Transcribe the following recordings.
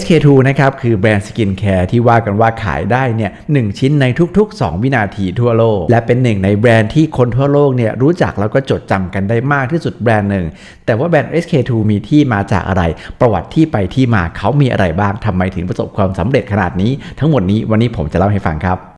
SK2 นะครับคือแบรนด์สกินแคร์ที่ว่ากันว่าขายได้เนี่ยหชิ้นในทุก ๆ 2 วินาทีทั่วโลก และเป็นหนึ่งในแบรนด์ที่คนทั่วโลกเนี่ยรู้จักแล้วก็จดจำกันได้มากที่สุดแบรนด์หนึ่ง แต่ว่าแบรนด์ SK2 มีที่มาจากอะไร ประวัติที่ไปที่มาเขามีอะไรบ้างทำไมถึงประสบความสำเร็จขนาดนี้ ทั้งหมดนี้วันนี้ผมจะเล่าให้ฟังครับ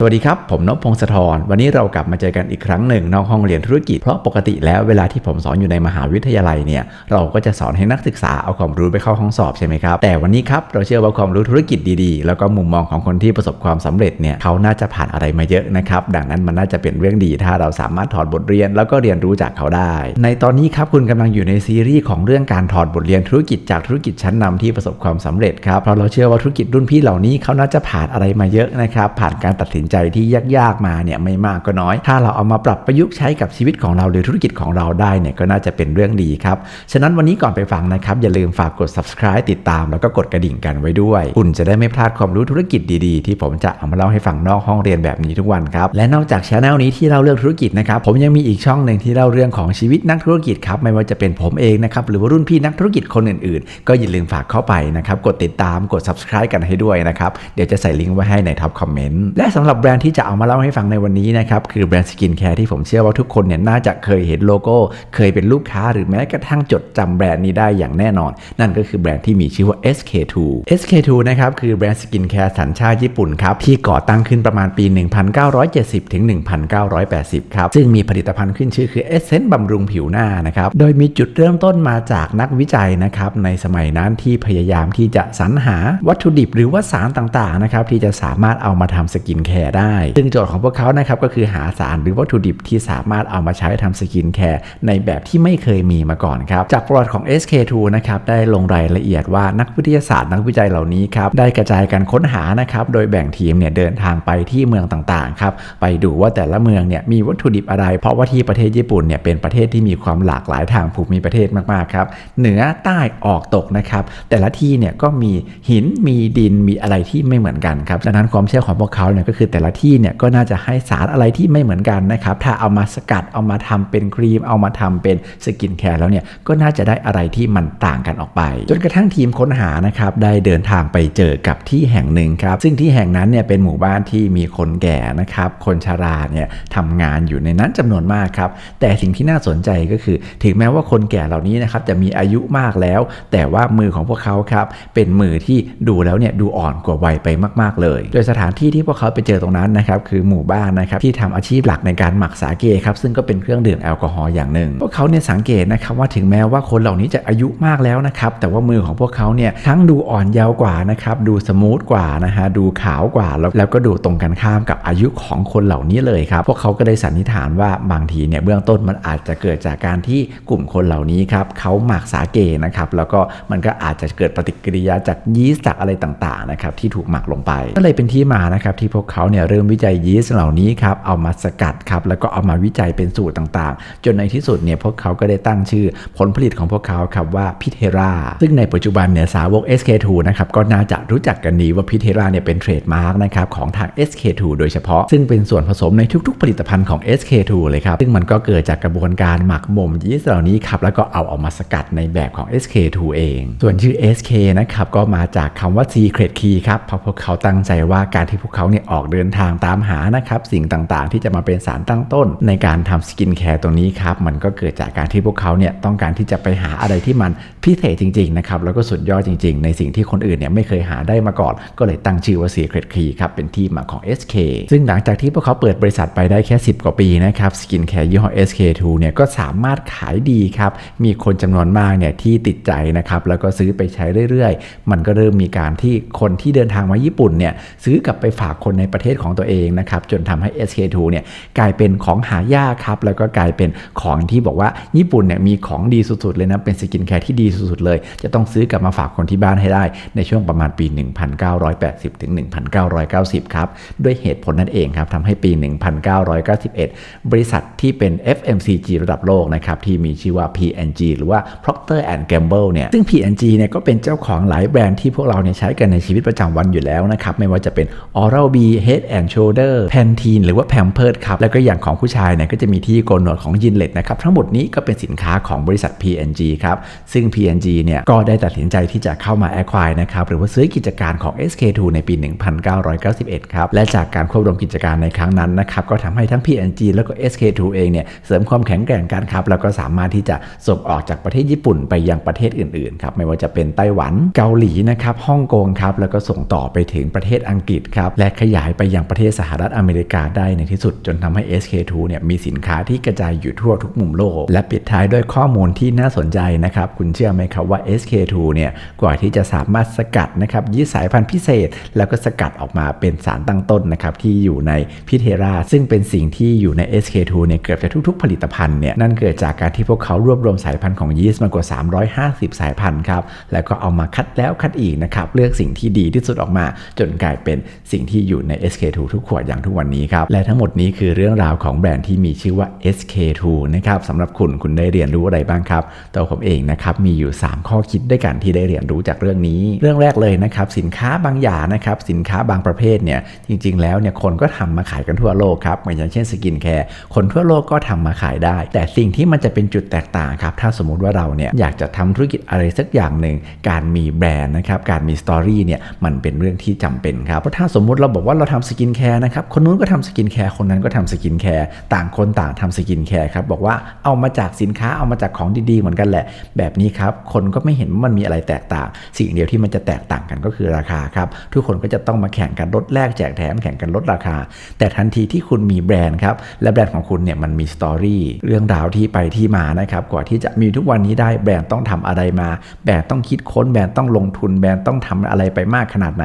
สวัสดีครับ ผมนพพงศธร วันนี้เรากลับมาเจอกันอีกครั้งหนึ่งนอกห้องเรียนธุรกิจ เพราะปกติแล้วเวลาที่ผมสอนอยู่ในมหาวิทยาลัยเนี่ย เราก็จะสอนให้นักศึกษาเอาความรู้ไปเข้าห้องสอบใช่ไหมครับ แต่วันนี้ครับเราเชื่อว่าความรู้ธุรกิจดีๆ แล้วก็มุมมองของคนที่ประสบความสำเร็จเนี่ยเขาน่าจะผ่านอะไรมาเยอะนะครับ ดังนั้นมันน่าจะเป็นเรื่องดีถ้าเราสามารถถอดบทเรียน แล้วก็เรียนรู้จากเขาได้ ในตอนนี้ครับคุณกำลังอยู่ในซีรีส์ของเรื่องการถอดบทเรียนธุรกิจจากธุรกิจชั้นนำที่ประสบความสำเร็จครับ เพราะเราเชื่อว่าธุรกิจรุ่นพี่เหล่านี้เขาน่าจะผ่านอะไรมาเยอะนะครับผ่านการตัดสินใจที่ยากๆมาเนี่ยไม่มากก็น้อย ถ้าเราเอามาปรับประยุกต์ใช้กับชีวิตของเราหรือธุรกิจของเราได้เนี่ยก็น่าจะเป็นเรื่องดีครับฉะนั้นวันนี้ก่อนไปฟังนะครับ อย่าลืมฝากกด subscribe ติดตาม แล้วก็กดกระดิ่งกันไว้ด้วย คุณจะได้ไม่พลาดความรู้ธุรกิจดีๆ ที่ผมจะเอามาเล่าให้ฟังนอกห้องเรียนแบบนี้ทุกวันครับและนอกจากช anel นี้ที่เล่าเรื่องธุรกิจนะครับผมยังมีอีกช่องหนึ่งที่เล่าเรื่องของชีวิตนักธุรกิจครับไม่ว่าจะเป็นผมเองนะครับหรือว่ารุ่นพี่นักธุรกิจคนอื่นๆ ก็อย่าลืมฝากเข้าไปนะครับกดติดตามกด subscribe กันให้ด้วยนะครับเดี๋ยวจะใส่ลิงก์ไว้ให้ในท็อปคอมเมนต์และสำหรับแบรนด์ที่จะเอามาเล่าให้ฟังในวันนี้นะครับ คือแบรนด์สกินแคร์ที่ผมเชื่อว่าทุกคนเนี่ยน่าจะเคยเห็นโลโก้ เคยเป็นลูกค้าหรือแม้กระทั่งจดจำแบรนด์นี้ได้อย่างแน่นอน นั่นก็คือแบรนด์ที่มีชื่อว่า SK2 SK2 นะครับคือแบรนด์สกินแคร์สัญชาติญี่ปุ่นครับที่ก่อตั้งขึ้นประมาณปี 1970 ถึง 1980 ครับ ซึ่งมีผลิตภัณฑ์ขึ้นชื่อคือเอเซนต์บำรุงผิวหน้านะครับโดยมีจุดเริ่มต้นมาจากนักวิจัยนะครับในสมัยนั้นที่พยายามที่จะสรรหาวัตถุดิบหรือว่าสารต่างๆนะครับที่จะสามารถเอามาทำสกินแคร์ได้ ซึ่งโจทย์ของพวกเขานะครับก็คือหาสารหรือวัตถุดิบที่สามารถเอามาใช้ทำสกินแคร์ในแบบที่ไม่เคยมีมาก่อนครับ จากประวัติของ SK2 นะครับได้ลงรายละเอียดว่านักวิทยาศาสตร์นักวิจัยเหล่านี้ครับได้กระจายการค้นหานะครับโดยแบ่งทีมเนี่ยเดินทางไปที่เมืองต่างๆครับไปดูว่าแต่ละเมืองเนี่ยมีวัตถุดิบอะไร เพราะว่าที่ประเทศญี่ปุ่นเนี่ยเป็นประเทศที่มีความหลากหลายทางภูมิประเทศมากๆครับเหนือใต้ออกตกนะครับแต่ละที่เนี่ยก็มีหินมีดินมีอะไรที่ไม่เหมือนกันครับดังนั้นความเชื่อของพวกเขาเนี่ยก็คือแต่แต่ละที่เนี่ยก็น่าจะให้สารอะไรที่ไม่เหมือนกันนะครับ ถ้าเอามาสกัดเอามาทำเป็นครีม เอามาทำเป็นสกินแคร์แล้วเนี่ยก็น่าจะได้อะไรที่มันต่างกันออกไป จนกระทั่งทีมค้นหานะครับได้เดินทางไปเจอกับที่แห่งหนึ่งครับ ซึ่งที่แห่งนั้นเนี่ยเป็นหมู่บ้านที่มีคนแก่นะครับคนชราเนี่ยทำงานอยู่ในนั้นจำนวนมากครับแต่สิ่งที่น่าสนใจก็คือ ถึงแม้ว่าคนแก่เหล่านี้นะครับจะมีอายุมากแล้ว แต่ว่ามือของพวกเขาครับเป็นมือที่ดูแล้วเนี่ยดูอ่อนกว่าวัยไปมาก ๆ เลย โดยสถานที่ที่พวกเขาไปเจอตรงนั้นนะครับคือหมู่บ้านนะครับที่ทำอาชีพหลักในการหมักสาเกครับซึ่งก็เป็นเครื่องดื่มแอลกอฮอล์อย่างหนึ่ง พวกเขาเนี่ยสังเกตนะครับว่าถึงแม้ว่าคนเหล่านี้จะอายุมากแล้วนะครับแต่ว่ามือของพวกเขาเนี่ยทั้งดูอ่อนเยาว์กว่านะครับดูสมูทกว่านะฮะดูขาวกว่าแล้วแล้วก็ดูตรงกันข้ามกับอายุของคนเหล่านี้เลยครับพวกเขาก็ได้สันนิษฐานว่าบางทีเนี่ยเบื้องต้นมันอาจจะเกิดจากการที่กลุ่มคนเหล่านี้ครับเขาหมักสาเกนะครับแล้วก็มันก็อาจจะเกิดปฏิกิริยาจากยีสต์จากอะไรต่างๆนะครับที่ถูกหมักลงไปก็เลยเป็นที่มานะครับที่พวกเขาเนี่ยเริ่มวิจัยยีสต์เหล่านี้ครับเอามาสกัดครับแล้วก็เอามาวิจัยเป็นสูตรต่างๆ จนในที่สุดเนี่ยพวกเขาก็ได้ตั้งชื่อผลผลิตของพวกเขาครับว่าพิเทราซึ่งในปัจจุบันเนี่ยสาวก SK2 นะครับก็น่าจะรู้จักกันดีว่าพิเทราเนี่ยเป็นเทรดมาร์กนะครับของทาง SK2 โดยเฉพาะ ซึ่งเป็นส่วนผสมในทุกๆ ผลิตภัณฑ์ของ SK2 เลยครับซึ่งมันก็เกิดจากกระบวนการหมักบ่มยีสต์เหล่านี้ครับแล้วก็เอาออกมาสกัดในแบบของ SK2 เอง ส่วนชื่อ SK นะครับก็มาจากคำว่า Secret Key ครับเพราะพวกเขาตั้งใจว่าการที่พวกเขาเนี่ยออกเดินทางตามหานะครับสิ่งต่างๆ ที่จะมาเป็นสารตั้งต้น ในการทำสกินแคร์ตรงนี้ครับมันก็เกิดจากการที่พวกเขาเนี่ยต้องการที่จะไปหาอะไรที่มันพิเศษจริงๆนะครับแล้วก็สุดยอดจริง ๆ ในสิ่งที่คนอื่นเนี่ยไม่เคยหาได้มาก่อน ก็เลยตั้งชื่อว่า Secret Key ครับเป็นที่มาของ SK ซึ่งหลังจากที่พวกเขาเปิดบริษัทไปได้แค่ 10 กว่าปีนะครับสกินแคร์ยี่ห้อ SK2 เนี่ยก็สามารถขายดีครับมีคนจำนวนมากเนี่ยที่ติดใจนะครับแล้วก็ซื้อไปใช้เรื่อยๆ มันก็เริ่มมีการที่คนที่เดินทางมาญี่ปุ่นเนี่ยซื้อกลับไปฝากคนในประเทศของตัวเองนะครับจนทำให้ SK2 เนี่ยกลายเป็นของหายากครับแล้วก็กลายเป็นของที่บอกว่าญี่ปุ่นเนี่ยมีของดีสุดๆเลยนะเป็นสกินแคร์ที่ดีสุดๆเลย จะต้องซื้อกลับมาฝากคนที่บ้านให้ได้ ในช่วงประมาณปี 1980 ถึง 1990 ครับ ด้วยเหตุผลนั่นเองครับทำให้ปี 1991 บริษัทที่เป็น FMCG ระดับโลกนะครับที่มีชื่อว่า P&G หรือว่า Procter Gamble เนี่ยซึ่ง P&G เนี่ยก็เป็นเจ้าของหลายแบรนด์ที่พวกเราเนี่ยใช้กันในชีวิตประจำวันอยู่แล้วนะครับไม่ว่าจะเป็น Oral-B Head and Shoulder Pantene หรือว่า Pampers ครับ แล้วก็อย่างของผู้ชายเนี่ยก็จะมีที่โกนหนวดของ Gillette นะครับ ทั้งหมดนี้ก็เป็นสินค้าของบริษัท P&G ครับ ซึ่ง P&G เนี่ยก็ได้ตัดสินใจที่จะเข้ามา acquire นะครับ หรือว่าซื้อกิจการของ SK2 ในปี 1991 ครับ และจากการควบรวมกิจการในครั้งนั้นนะครับ ก็ทำให้ทั้ง P&G แล้วก็ SK2 เองเนี่ยเสริมความแข็งแกร่งกันครับ แล้วก็สามารถที่จะส่งออกจากประเทศญี่ปุ่นไปยังประเทศอื่นๆครับ ไม่ว่าจะเป็นไต้หวัน เกาหลีนะครับ ฮ่องกงครับ แล้วก็ส่งต่อไปถึงประเทศอังกฤษครับ และขยายไปยังประเทศสหรัฐอเมริกาได้ในที่สุด จนทำให้ SK2 เนี่ยมีสินค้าที่กระจายอยู่ทั่วทุกมุมโลก และปิดท้ายด้วยข้อมูลที่น่าสนใจนะครับ คุณเชื่อไหมครับว่า SK2 เนี่ยกว่าที่จะสามารถสกัดนะครับยี่สายพันธุ์พิเศษ แล้วก็สกัดออกมาเป็นสารตั้งต้นนะครับที่อยู่ในพิเทรา ซึ่งเป็นสิ่งที่อยู่ใน SK2 เนี่ยเกือบจะทุก ๆ ผลิตภัณฑ์เนี่ยนั่นเกิดจากการที่พวกเขารวบรวมสายพันธุ์ของยีสต์มากว่า 350 สายพันธุ์ครับแล้วก็เอามาคัดแล้วคัดอีกนะครับเลือกสิ่งที่ดีที่สุดออกมาจนกลายเป็นสิ่งที่อยู่ใน SK2 ทุกขวดอย่างทุกวันนี้ครับ และทั้งหมดนี้คือเรื่องราวของแบรนด์ที่มีชื่อว่า SK2 นะครับสำหรับคุณคุณได้เรียนรู้อะไรบ้างครับ ตัวผมเองนะครับมีอยู่ 3 ข้อคิดด้วยกันที่ได้เรียนรู้จากเรื่องนี้ เรื่องแรกเลยนะครับสินค้าบางอย่างนะครับสินค้าบางประเภทเนี่ยจริง ๆ แล้วเนี่ยคนก็ทำมาขายกันทั่วโลกครับเหมือนอย่างเช่นสกินแคร์คนทั่วโลกก็ทำมาขายได้ แต่สิ่งที่มันจะเป็นจุดแตกต่างครับถ้าสมมติว่าเราเนี่ยอยากจะทำธุรกิจอะไรสักอย่างหนึ่งการมีแบรนด์นะครับการมีสตอรี่เนี่ยมันเป็นเรื่องที่จำเป็นครับเพราะถ้าสมมติเราบอกว่าเราทำสกินแคร์นะครับ คนนู้นก็ทำสกินแคร์ คนนั้นก็ทำสกินแคร์ ต่างคนต่างทำสกินแคร์ครับ บอกว่าเอามาจากสินค้า เอามาจากของดีๆ เหมือนกันแหละ แบบนี้ครับ คนก็ไม่เห็นว่ามันมีอะไรแตกต่าง สิ่งเดียวที่มันจะแตกต่างกันก็คือราคาครับ ทุกคนก็จะต้องมาแข่งกันลดแลกแจกแถมแข่งกันลดราคา แต่ทันทีที่คุณมีแบรนด์ครับ และแบรนด์ของคุณเนี่ยมันมีสตอรี่ เรื่องราวที่ไปที่มานะครับ กว่าที่จะมีทุกวันนี้ได้แบรนด์ต้องทำอะไรมา แบรนด์ต้องคิดค้น แบรนด์ต้องลงทุน แบรนด์ต้องทำอะไรไปมากขนาดไหน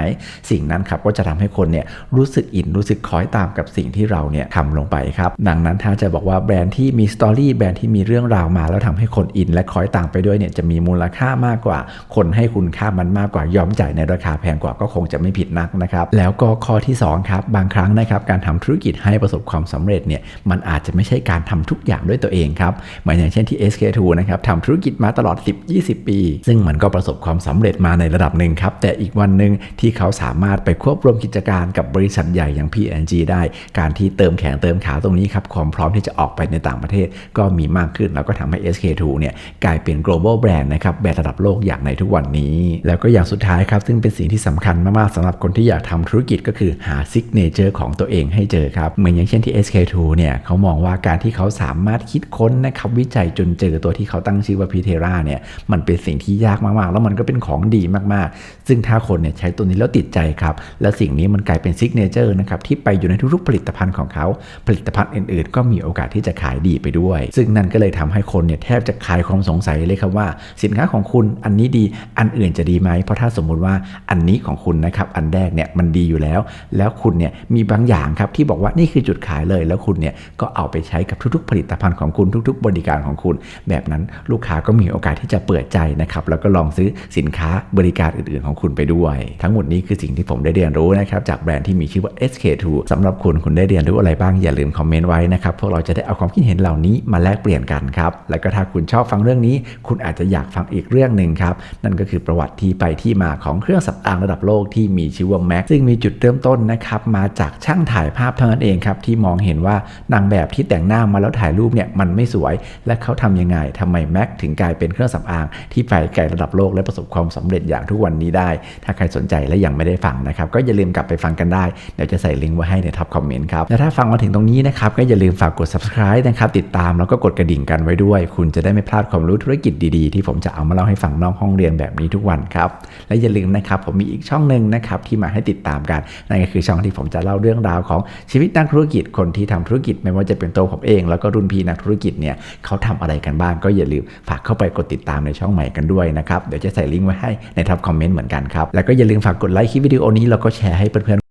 สิ่งนั้นครับก็จะทำให้คนเนี่ยรู้สึกอินรู้สึกคล้อยตามกับสิ่งที่เราเนี่ยทำลงไปครับดังนั้นถ้าจะบอกว่าแบรนด์ที่มีสตอรี่แบรนด์ที่มีเรื่องราวมา แล้วทำให้คนอิน และคล้อยตามไปด้วยเนี่ยจะมีมูลค่ามากกว่า คนให้คุณค่ามันมากกว่ายอมจ่ายในราคาแพงกว่าก็คงจะไม่ผิดนักนะครับแล้วก็ข้อที่สองครับบางครั้งนะครับการทำธุรกิจให้ประสบความสำเร็จเนี่ยมันอาจจะไม่ใช่การทำทุกอย่างด้วยตัวเองครับเหมือนอย่างเช่นที่ SK2 นะครับทำธุรกิจมาตลอด 10-20 ปี ซึ่งมันก็ประสบความสำเร็จมาในระดับหนึ่งครับแต่อีกวันหนึ่งที่เขาสามารถไปควบรวมกิจการกับบริษัทใหญ่อย่าง P&G ได้ การที่เติมแขนเติมขาตรงนี้ครับความพร้อมที่จะออกไปในต่างประเทศ ก็มีมากขึ้นแล้วก็ทำให้ SK2 เนี่ยกลายเป็น global brand นะครับแบรนด์ระดับโลกอย่างในทุกวันนี้ แล้วก็อย่างสุดท้ายครับซึ่งเป็นสิ่งที่สำคัญมากๆสำหรับคนที่อยากทำธุรกิจก็คือหา signature ของตัวเองให้เจอครับเหมือนอย่างเช่นที่ SK2 เนี่ยเขามองว่าการที่เขาสามารถคิดค้นนะครับวิจัยจนเจอตัวที่เขาตั้งชื่อว่าพีเทราเนี่ยมันเป็นสิ่งที่ยากมากๆ แล้วมันก็เป็นของดีมากๆ ซึ่งถ้าคนเนี่ยใช้ตัวนี้แล้วติดใจครับและสิ่งนี้มันกลายเป็นซิกเนเจอร์นะครับที่ไปอยู่ในทุกๆผลิตภัณฑ์ของเขา ผลิตภัณฑ์อื่นๆ ก็มีโอกาสที่จะขายดีไปด้วย ซึ่งนั่นก็เลยทำให้คนเนี่ยแทบจะคลายความสงสัยเลยครับว่า สินค้าของคุณอันนี้ดีอันอื่นจะดีไหมเพราะถ้าสมมุติว่าอันนี้ของคุณนะครับอันแรกเนี่ยมันดีอยู่แล้ว แล้วคุณเนี่ยมีบางอย่างครับที่บอกว่านี่คือจุดขายเลย แล้วคุณเนี่ยก็เอาไปใช้กับทุกๆ ผลิตภัณฑ์ของคุณทุก ๆ บริการของคุณ แบบนั้นลูกค้าก็มีโอกาสที่จะเปิดใจนะครับแล้วก็ลองซื้อสินค้าบริการอื่นๆของคุณไปด้วย ทั้งหมดนี้คือสิ่งที่ผมได้เรียนรู้นะครับจากแบรนด์ที่มีชื่อว่า SK2 สำหรับคุณคุณได้เรียนรู้อะไรบ้างอย่าลืมคอมเมนต์ไว้นะครับพวกเราจะได้เอาความคิดเห็นเหล่านี้มาแลกเปลี่ยนกันครับแล้วก็ถ้าคุณชอบฟังเรื่องนี้ คุณอาจจะอยากฟังอีกเรื่องหนึ่งครับนั่นก็คือประวัติที่ไปที่มาของเครื่องสำอางระดับโลกที่มีชื่อว่าแม็กซึ่งมีจุดเริ่มต้นนะครับมาจากช่างถ่ายภาพเท่านั้นเองครับที่มองเห็นว่านางแบบที่แต่งหน้ามาแล้วถ่ายรูปเนี่ยมันไม่สวย และเขาทำยังไงทำไมแม็กถึงกลายเป็นเครื่องสำอาง ที่ไปไกลระดับโลกและประสบความสำเร็จอย่างทุกวันนี้ได้ ถ้าใครสนใจและยังไม่ได้ฟังนะครับก็อย่าลืมกลับไปฟังกันได้เดี๋ยวจะใส่ลิงก์ไว้ให้ในท็อปคอมเมนต์ครับและถ้าฟังมาถึงตรงนี้นะครับก็อย่าลืมฝากกด subscribe นะครับติดตามแล้วก็กดกระดิ่งกันไว้ด้วย คุณจะได้ไม่พลาดความรู้ธุรกิจดีๆ ที่ผมจะเอามาเล่าให้ฟังนอกห้องเรียนแบบนี้ทุกวันครับและอย่าลืมนะครับผมมีอีกช่องหนึ่งนะครับที่มาให้ติดตามกันนั่นก็คือช่องที่ผมจะเล่าเรื่องราวของชีวิตนักธุรกิจคนที่ทำธุรกิจไม่ว่าจะเป็นตัวผมเอง แล้วก็รุ่นพี่นักธุรกิจเนี่ยเขาทำอะไรกันบ้างก็อย่าลืมฝากเข้าไปกดติดตามในช่องใหม่กันด้วยนะครับเดี๋ยวจะใส่ลิงก์ไว้ให้ในท็อปคอมเมนต์เหมือนกันครับแล้วก็อย่าลืมฝากกดไลค์คลิปวิดีโอนี้แล้วก็แชร์ให้เพื่อน